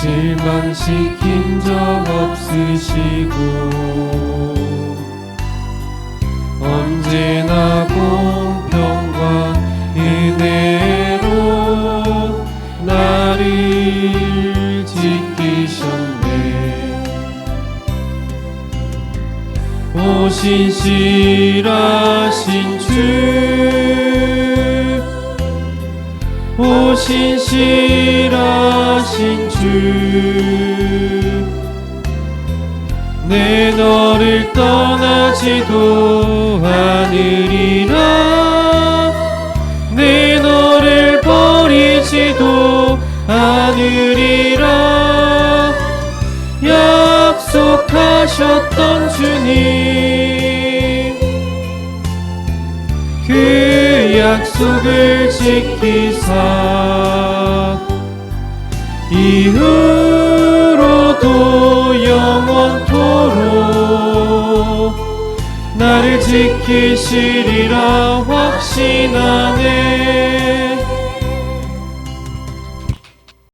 실망시킨 적 없으시고 언제나 공평과 은혜로 나를 지키셨네. 오신 실하신 주 오신 실하신 주 내 너를 떠나지도 않으리라. 내 너를 버리지도 않으리라. 약속하셨던 주님 그 약속을 지키사 이후로도 영원토록 나를 지키시리라 확신하네